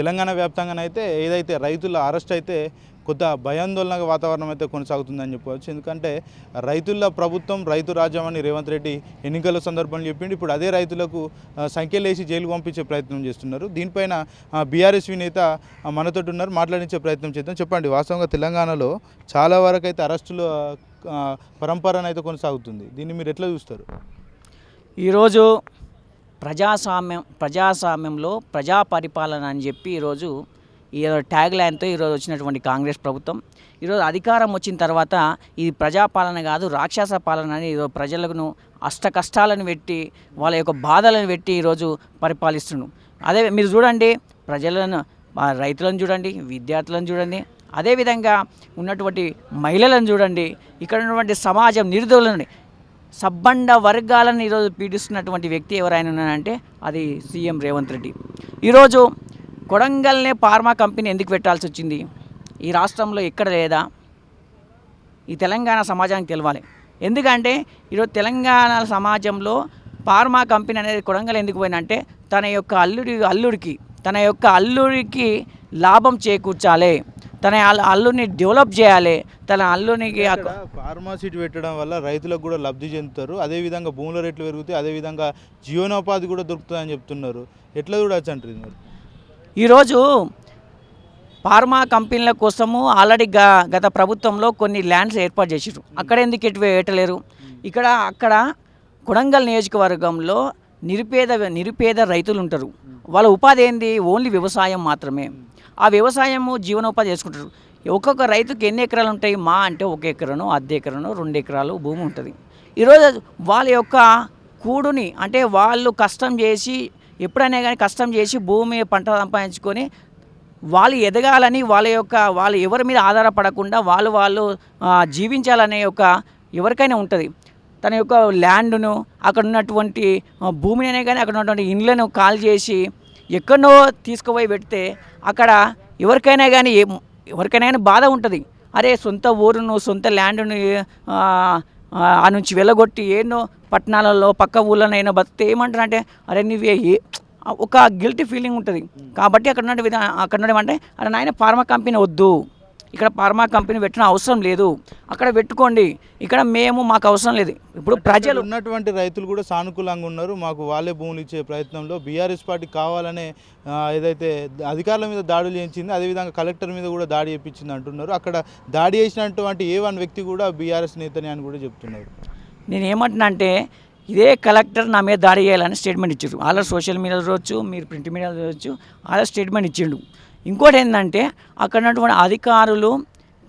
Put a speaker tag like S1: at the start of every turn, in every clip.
S1: తెలంగాణ వ్యాప్తంగానైతే ఏదైతే రైతుల అరెస్ట్ అయితే కొంత భయాందోళన వాతావరణం అయితే కొనసాగుతుందని చెప్పవచ్చు ఎందుకంటే రైతుల ప్రభుత్వం రైతు రాజ్యం అని రేవంత్ రెడ్డి ఎన్నికల సందర్భంలో చెప్పిండు. ఇప్పుడు అదే రైతులకు సంఖ్యలేసి వేసి జైలు పంపించే ప్రయత్నం చేస్తున్నారు. దీనిపైన బీఆర్ఎస్వి నేత మనతోటి ఉన్నారు. మాట్లాడించే ప్రయత్నం చేద్దాం. చెప్పండి వాస్తవంగా తెలంగాణలో చాలా వరకు అయితే అరెస్టుల పరంపరను అయితే కొనసాగుతుంది. దీన్ని మీరు ఎట్లా చూస్తారు?
S2: ఈరోజు ప్రజాస్వామ్యం ప్రజాస్వామ్యంలో ప్రజా పరిపాలన అని చెప్పి ఈరోజు ఈ ట్యాగ్ లైన్తో ఈరోజు వచ్చినటువంటి కాంగ్రెస్ ప్రభుత్వం. ఈరోజు అధికారం వచ్చిన తర్వాత ఇది ప్రజాపాలన కాదు రాక్షస పాలన అని ఈరోజు ప్రజలను అష్ట కష్టాలను పెట్టి వాళ్ళ యొక్క బాధలను పెట్టి ఈరోజు పరిపాలిస్తున్నాడు అదే మీరు చూడండి ప్రజలను రైతులను చూడండి విద్యార్థులను చూడండి అదేవిధంగా ఉన్నటువంటి మహిళలను చూడండి ఇక్కడ ఉన్నటువంటి సమాజం నిరుధులని సబ్బండ వర్గాలను ఈరోజు పీడిస్తున్నటువంటి వ్యక్తి ఎవరైనా ఉన్నారంటే అది సీఎం రేవంత్ రెడ్డి. ఈరోజు కొడంగల్నే ఫార్మా కంపెనీ ఎందుకు పెట్టాల్సి వచ్చింది? ఈ రాష్ట్రంలో ఎక్కడ లేదా? ఈ తెలంగాణ సమాజానికి తెలవాలి. ఎందుకంటే ఈరోజు తెలంగాణ సమాజంలో ఫార్మా కంపెనీ అనేది కొడంగల్ ఎందుకు పోయిందంటే తన యొక్క అల్లుడి అల్లుడికి తన యొక్క అల్లుడికి లాభం చేకూర్చాలి. తన అల్- అల్లుడిని డెవలప్ చేయాలి. తన అల్లునికి
S1: ఫార్మాసిటీ పెట్టడం వల్ల రైతులకు కూడా లబ్ధి చెందుతారు. అదేవిధంగా భూముల రేట్లు పెరుగుతాయి. అదేవిధంగా జీవనోపాధి కూడా దొరుకుతుందని చెప్తున్నారు. ఎట్లా చూడొచ్చు అంటారు మరి?
S2: ఈరోజు ఫార్మా కంపెనీల కోసము ఆల్రెడీ గ గత ప్రభుత్వంలో కొన్ని ల్యాండ్స్ ఏర్పాటు చేసారు అక్కడ ఎందుకు ఎటు వేయటలేరు? ఇక్కడ అక్కడ కొడంగల్ నియోజకవర్గంలో నిరుపేద నిరుపేద రైతులు ఉంటారు. వాళ్ళ ఉపాధి ఏంది? ఓన్లీ వ్యవసాయం మాత్రమే. ఆ వ్యవసాయము జీవనోపాధి చేసుకుంటారు. ఒక్కొక్క రైతుకి ఎన్ని ఎకరాలు ఉంటాయి? మా అంటే ఒక ఎకరను అర్ధ ఎకరను రెండు ఎకరాలు భూమి ఉంటుంది. ఈరోజు వాళ్ళ యొక్క కూడుని అంటే వాళ్ళు కష్టం చేసి ఎప్పుడైనా కానీ కష్టం చేసి భూమి పంట సంపాదించుకొని వాళ్ళు ఎదగాలని వాళ్ళ యొక్క వాళ్ళు ఎవరి మీద ఆధారపడకుండా వాళ్ళు వాళ్ళు జీవించాలనే యొక్క ఎవరికైనా ఉంటుంది. తన యొక్క ల్యాండ్ను అక్కడ ఉన్నటువంటి భూమిని కానీ అక్కడ ఉన్నటువంటి ఇండ్లను కాల్ చేసి ఎక్కడనో తీసుకుపోయి పెడితే అక్కడ ఎవరికైనా కానీ ఏం- ఎవరికైనా కానీ బాధ ఉంటుంది. అరే సొంత ఊరును సొంత ల్యాండ్ను ఆ, నుంచి వెళ్ళగొట్టి ఏనో పట్టణాలలో పక్క ఊళ్ళనైనా బతితే ఏమంటారంటే అరే నువ్వే ఏ ఒక గిల్టీ ఫీలింగ్ ఉంటుంది. కాబట్టి అక్కడ ఉన్న విధానం అక్కడ ఉండడం అంటే అరే నాయన ఫార్మా కంపెనీ వద్దు. ఇక్కడ ఫార్మా కంపెనీ పెట్టిన అవసరం లేదు. అక్కడ పెట్టుకోండి. ఇక్కడ మేము మాకు అవసరం లేదు. ఇప్పుడు ప్రజలు
S1: ఉన్నటువంటి రైతులు కూడా సానుకూలంగా ఉన్నారు. మాకు వాళ్ళే భూములు ఇచ్చే ప్రయత్నంలో బీఆర్ఎస్ పార్టీ కావాలనే ఏదైతే అధికారుల మీద దాడులు చేయించింది అదేవిధంగా కలెక్టర్ మీద కూడా దాడి చేయించింది అంటున్నారు. అక్కడ దాడి చేసినటువంటి ఏ వన్ వ్యక్తి కూడా బీఆర్ఎస్ నేతనే అని కూడా చెప్తున్నారు.
S2: నేను ఏమంటున్నా అంటే ఇదే కలెక్టర్ నా మీద దాడి చేయాలని స్టేట్మెంట్ ఇచ్చారు అలా సోషల్ మీడియా చూడవచ్చు మీరు ప్రింట్ మీడియా చూడవచ్చు అలా స్టేట్మెంట్ ఇచ్చిండు. ఇంకోటి ఏంటంటే అక్కడ ఉన్నటువంటి అధికారులు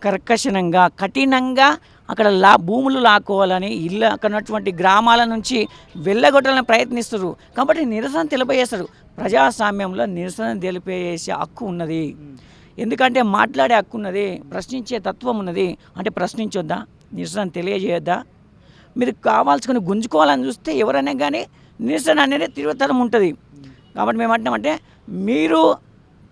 S2: కర్కశనంగా కఠినంగా అక్కడ లా భూములు లాక్కోవాలని ఇల్లు అక్కడ ఉన్నటువంటి గ్రామాల నుంచి వెళ్ళగొట్టాలని ప్రయత్నిస్తారు కాబట్టి నిరసన తెలిపజేస్తారు. ప్రజాస్వామ్యంలో నిరసన తెలిపేసే హక్కు ఉన్నది. ఎందుకంటే మాట్లాడే హక్కు ఉన్నది ప్రశ్నించే తత్వం ఉన్నది. అంటే ప్రశ్నించొద్దా? నిరసన తెలియజేయొద్దా? మీరు కావాల్సుకుని గుంజుకోవాలని చూస్తే ఎవరైనా కానీ నిరసన అనేది తీవ్రతరం ఉంటుంది. కాబట్టి మేము అంటామంటే మీరు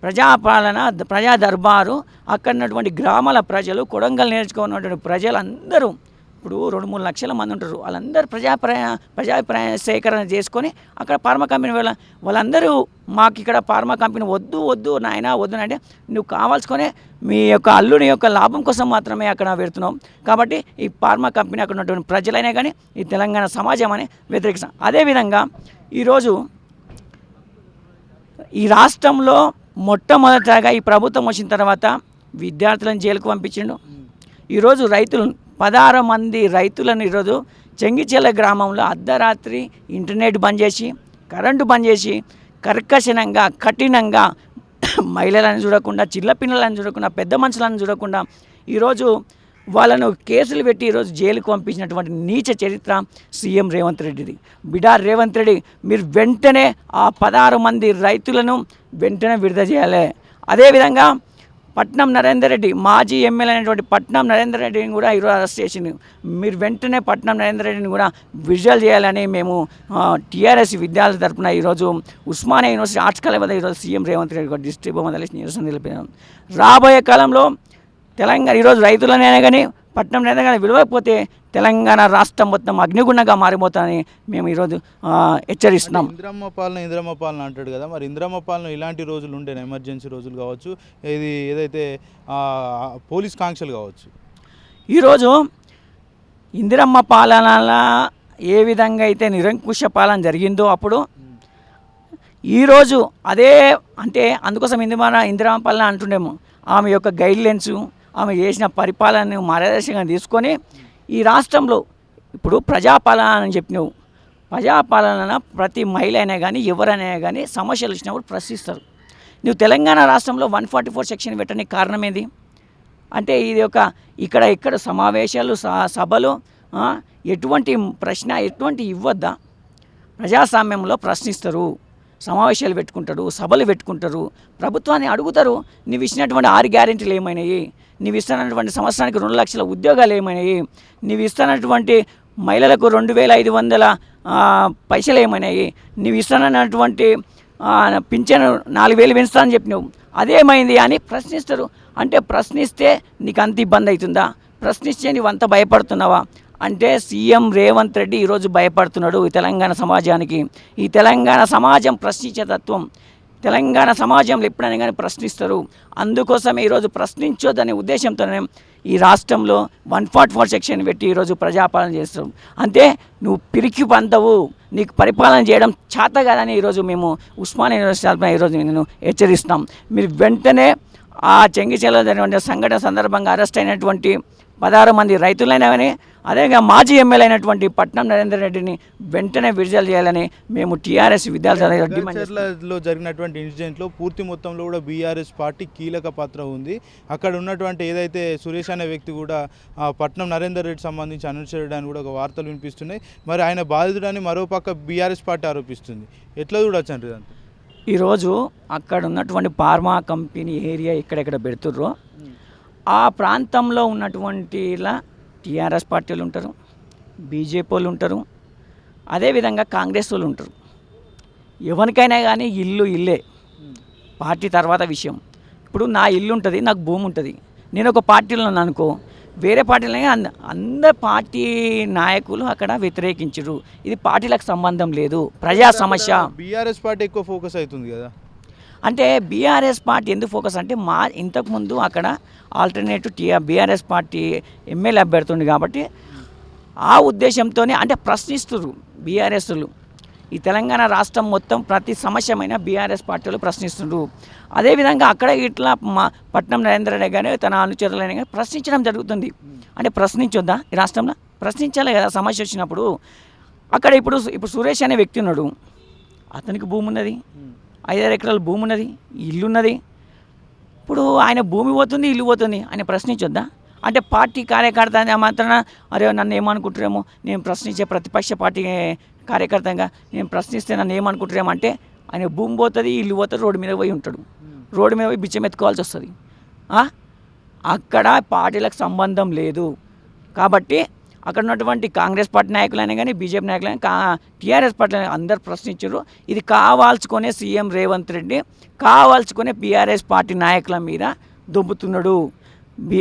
S2: ప్రజాపాలన ద- ప్రజా దర్బారు అక్కడ ఉన్నటువంటి గ్రామాల ప్రజలు కొడంగల్ నేర్చుకున్నటువంటి ప్రజలందరూ ఇప్పుడు రెండు మూడు లక్షల మంది ఉంటారు. వాళ్ళందరూ ప్రజాప్రాయ ప్రజాభిప్రాయ సేకరణ చేసుకొని అక్కడ ఫార్మా కంపెనీ వాళ్ళ వాళ్ళందరూ మాకు ఇక్కడ ఫార్మా కంపెనీ వద్దు వద్దు నాయన వద్దు అంటే నువ్వు కావాల్సుకునే మీ యొక్క అల్లుని యొక్క లాభం కోసం మాత్రమే అక్కడ పెడుతున్నాం. కాబట్టి ఈ ఫార్మా కంపెనీ అక్కడ ఉన్నటువంటి ప్రజలైనా కానీ ఈ తెలంగాణ సమాజం అని వ్యతిరేకిస్తాం. అదేవిధంగా ఈరోజు ఈ రాష్ట్రంలో మొట్టమొదటగా ఈ ప్రభుత్వం వచ్చిన తర్వాత విద్యార్థులను జైలుకు పంపించిండు. ఈరోజు రైతులు పదహారు మంది రైతులను ఈరోజు చెంగిచెల గ్రామంలో అర్ధరాత్రి ఇంటర్నెట్ బంద్ చేసి కరెంటు బంద్ చేసి కర్కశనంగా కఠినంగా మహిళలను చూడకుండా చిల్లపిల్లలను చూడకుండా పెద్ద మనుషులను చూడకుండా ఈరోజు వాళ్ళను కేసులు పెట్టి ఈరోజు జైలుకు పంపించినటువంటి నీచ చరిత్ర సీఎం రేవంత్ రెడ్డిది. బిడార్ రేవంత్ రెడ్డి మీరు వెంటనే ఆ పదహారు మంది రైతులను వెంటనే విడుదల చేయాలి. అదేవిధంగా పట్నం నరేందర్ రెడ్డి మాజీ ఎమ్మెల్యే అయినటువంటి పట్నం నరేందర్ రెడ్డిని కూడా ఈరోజు అరెస్ట్ చేసింది. మీరు వెంటనే పట్నం నరేందర్ రెడ్డిని కూడా విడుదల చేయాలని మేము టీఆర్ఎస్ విద్యార్థుల తరపున ఈరోజు ఉస్మానియా యూనివర్సిటీ ఆర్ట్స్ కాలేజ్ వద్ద ఈరోజు సీఎం రేవంత్ రెడ్డి డిస్ట్రిక్ట్ మొదలు నిరసన తెలిపినాం రాబోయే కాలంలో తెలంగాణ ఈరోజు రైతులనైనా కానీ లేదా కానీ విడవకపోతే తెలంగాణ రాష్ట్రం మొత్తం అగ్నిగుండంగా మారిపోతుందని మేము ఈరోజు హెచ్చరిస్తున్నాం.
S1: ఇంద్రమ్మ పాలన ఇంద్రమ్మ పాలన అంటాడు కదా మరి ఇంద్రమ్మ పాలన ఇలాంటి రోజులు ఉండేనా ఎమర్జెన్సీ రోజులు కావచ్చు ఇది ఏదైతే పోలీస్ కాంక్షలు కావచ్చు.
S2: ఈరోజు ఇందిరమ్మ పాలన ఏ విధంగా అయితే నిరంకుశ పాలన జరిగిందో అప్పుడు ఈరోజు అదే అంటే అందుకోసం ఇందిరా ఇందిరమ్మ పాలన అంటుండేమో ఆమె యొక్క గైడ్లైన్స్ ఆమె చేసిన పరిపాలనను మార్గదర్శకంగా తీసుకొని ఈ రాష్ట్రంలో ఇప్పుడు ప్రజాపాలన అని చెప్పినావు. ప్రజాపాలన ప్రతి మహిళ అయినా కానీ ఎవరైనా కానీ సమస్యలు వచ్చినప్పుడు ప్రశ్నిస్తారు. నువ్వు తెలంగాణ రాష్ట్రంలో వన్ ఫార్టీ ఫోర్ సెక్షన్ పెట్టడానికి కారణం ఏంది? అంటే ఇది ఒక ఇక్కడ ఇక్కడ సమావేశాలు స- సభలు ఎటువంటి ప్రశ్న ఎటువంటి ఇవ్వద్దా? ప్రజాస్వామ్యంలో ప్రశ్నిస్తారు. సమావేశాలు పెట్టుకుంటారు సభలు పెట్టుకుంటారు. ప్రభుత్వాన్ని అడుగుతారు. నీవు ఇచ్చినటువంటి ఆరు గ్యారెంటీలు ఏమైనాయి? నీవు ఇస్తున్నటువంటి సంవత్సరానికి రెండు లక్షల ఉద్యోగాలు ఏమైనాయి? నీవు ఇస్తున్నటువంటి మహిళలకు రెండు వేల ఐదు వందల పైసలు ఏమైనాయి? నీవు ఇస్తున్నటువంటి పింఛను నాలుగు వేలు పెంచుతానని చెప్పినావు. అదేమైంది అని ప్రశ్నిస్తారు. అంటే ప్రశ్నిస్తే నీకు అంత ఇబ్బంది అవుతుందా? ప్రశ్నిస్తే నువ్వు అంత భయపడుతున్నావా? అంటే సీఎం రేవంత్ రెడ్డి ఈరోజు భయపడుతున్నాడు ఈ తెలంగాణ సమాజానికి. ఈ తెలంగాణ సమాజం ప్రశ్నించే తత్వం తెలంగాణ సమాజంలో ఎప్పుడైనా కానీ ప్రశ్నిస్తారు. అందుకోసమే ఈరోజు ప్రశ్నించొద్దనే ఉద్దేశంతోనే ఈ రాష్ట్రంలో వన్ ఫార్ట్ ఫోర్ సెక్షన్ పెట్టి ఈరోజు ప్రజాపాలన చేస్తాం. అంతే నువ్వు పిరికి పంతవు నీకు పరిపాలన చేయడం చేత కాదని ఈరోజు మేము ఉస్మానియా యూనివర్సిటీ ఈరోజు నేను హెచ్చరిస్తాం మీరు వెంటనే ఆ చెంగిచెల జరిగిన సంఘటన సందర్భంగా అరెస్ట్ అయినటువంటి పదహారు మంది రైతులైనా కానీ అదేగా మాజీ ఎమ్మెల్యే అయినటువంటి పట్నం నరేందర్ రెడ్డిని వెంటనే విడుదల చేయాలని మేము టీఆర్ఎస్ విద్యార్థుల డిమాండ్ చేస్తున్నాం.
S1: చర్లలో జరిగినటువంటి ఇన్సిడెంట్లో పూర్తి మొత్తంలో కూడా బీఆర్ఎస్ పార్టీ కీలక పాత్ర ఉంది. అక్కడ ఉన్నటువంటి ఏదైతే సురేష్ అనే వ్యక్తి కూడా పట్నం నరేందర్ రెడ్డి సంబంధించి అనుసరించడానికి కూడా ఒక వార్తలు వినిపిస్తున్నాయి. మరి ఆయన బాధితుడని మరోపక్క బీఆర్ఎస్ పార్టీ ఆరోపిస్తుంది. ఎట్లా చూడొచ్చు అంటారు
S2: ఈరోజు అక్కడ ఉన్నటువంటి ఫార్మా కంపెనీ ఏరియా ఎక్కడెక్కడ పెడుతుర్రో ఆ ప్రాంతంలో ఉన్నటువంటి టీఆర్ఎస్ పార్టీలు ఉంటారు బీజేపీ వాళ్ళు ఉంటారు అదేవిధంగా కాంగ్రెస్ వాళ్ళు ఉంటారు. ఎవరికైనా కానీ ఇల్లు ఇల్లే. పార్టీ తర్వాత విషయం. ఇప్పుడు నా ఇల్లు ఉంటుంది నాకు భూమి ఉంటుంది. నేను ఒక పార్టీలో ఉన్నాను అనుకో వేరే పార్టీలనే అంద అందరు పార్టీ నాయకులు అక్కడ వ్యతిరేకించరు. ఇది పార్టీలకు సంబంధం లేదు. ప్రజా సమస్య.
S1: బీఆర్ఎస్ పార్టీ ఎక్కువ ఫోకస్ అవుతుంది కదా.
S2: అంటే బీఆర్ఎస్ పార్టీ ఎందుకు ఫోకస్ అంటే మా ఇంతకుముందు అక్కడ alternative TR BRS party MLA అభ్యర్థి ఉంది కాబట్టి ఆ ఉద్దేశంతోనే అంటే ప్రశ్నిస్తురు బీఆర్ఎస్లు ఈ తెలంగాణ రాష్ట్రం మొత్తం ప్రతి సమస్యమైన బీఆర్ఎస్ పార్టీలు ప్రశ్నిస్తుండ్రు. అదేవిధంగా అక్కడ ఇట్లా మా పట్నం నరేంద్ర రెడ్డి కానీ తన అనుచరులైన కానీ ప్రశ్నించడం జరుగుతుంది. అంటే ప్రశ్నించొద్దా ఈ రాష్ట్రంలో? ప్రశ్నించాలి కదా సమస్య వచ్చినప్పుడు. అక్కడ ఇప్పుడు ఇప్పుడు సురేష్ అనే వ్యక్తి ఉన్నాడు. అతనికి భూమి ఉన్నది ఐదారు ఎకరాల భూమి ఉన్నది ఇల్లు ఉన్నది ఇప్పుడు ఆయన భూమి పోతుంది ఇల్లు పోతుంది ఆయన ప్రశ్నించొద్దా? అంటే పార్టీ కార్యకర్త అని మాత్రాన అరే నన్ను ఏమనుకుంటారేమో నేను ప్రశ్నించే ప్రతిపక్ష పార్టీ కార్యకర్తగా నేను ప్రశ్నిస్తే నన్ను ఏమనుకుంటారేమో అంటే ఆయన భూమి పోతుంది ఇల్లు పోతుంది రోడ్డు మీద పోయి ఉంటాడు. రోడ్డు మీద పోయి బిచ్చం ఎత్తుకోవాల్సి వస్తుంది. అక్కడ పార్టీలకు సంబంధం లేదు. కాబట్టి అక్కడ ఉన్నటువంటి కాంగ్రెస్ పార్టీ నాయకులైనా కానీ బీజేపీ నాయకులైనా కా టీఆర్ఎస్ పార్టీ అందరు ప్రశ్నించారు. ఇది కావాల్చుకునే సీఎం రేవంత్ రెడ్డి కావాల్చుకునే బీఆర్ఎస్ పార్టీ నాయకుల మీద దొబ్బుతున్నాడు. బి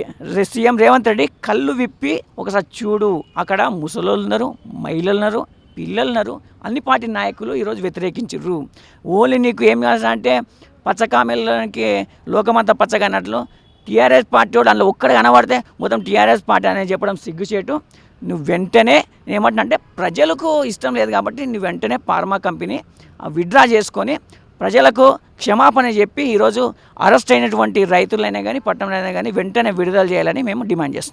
S2: సీఎం రేవంత్ రెడ్డి కళ్ళు విప్పి ఒకసారి చూడు. అక్కడ ముసలోళ్ళు ఉన్నారు మహిళలు ఉన్నారు పిల్లలు ఉన్నారు అన్ని పార్టీ నాయకులు ఈరోజు వ్యతిరేకించారు. ఓన్లీ నీకు ఏం కావాల్సి అంటే పచ్చకామెలకి లోకమంతా పచ్చగా అన్నట్లు టీఆర్ఎస్ పార్టీ వాళ్ళు అందులో ఒక్కడ కనబడితే మొత్తం టీఆర్ఎస్ పార్టీ అనేది చెప్పడం సిగ్గుచేటు. నువ్వు వెంటనే ఏమంటున్నా ప్రజలకు ఇష్టం లేదు కాబట్టి నువ్వు వెంటనే ఫార్మా కంపెనీ విత్డ్రా చేసుకొని ప్రజలకు క్షమాపణ చెప్పి ఈరోజు అరెస్ట్ అయినటువంటి రైతులైనా కానీ పట్టణంలో కానీ వెంటనే విడుదల చేయాలని మేము డిమాండ్ చేస్తున్నాం.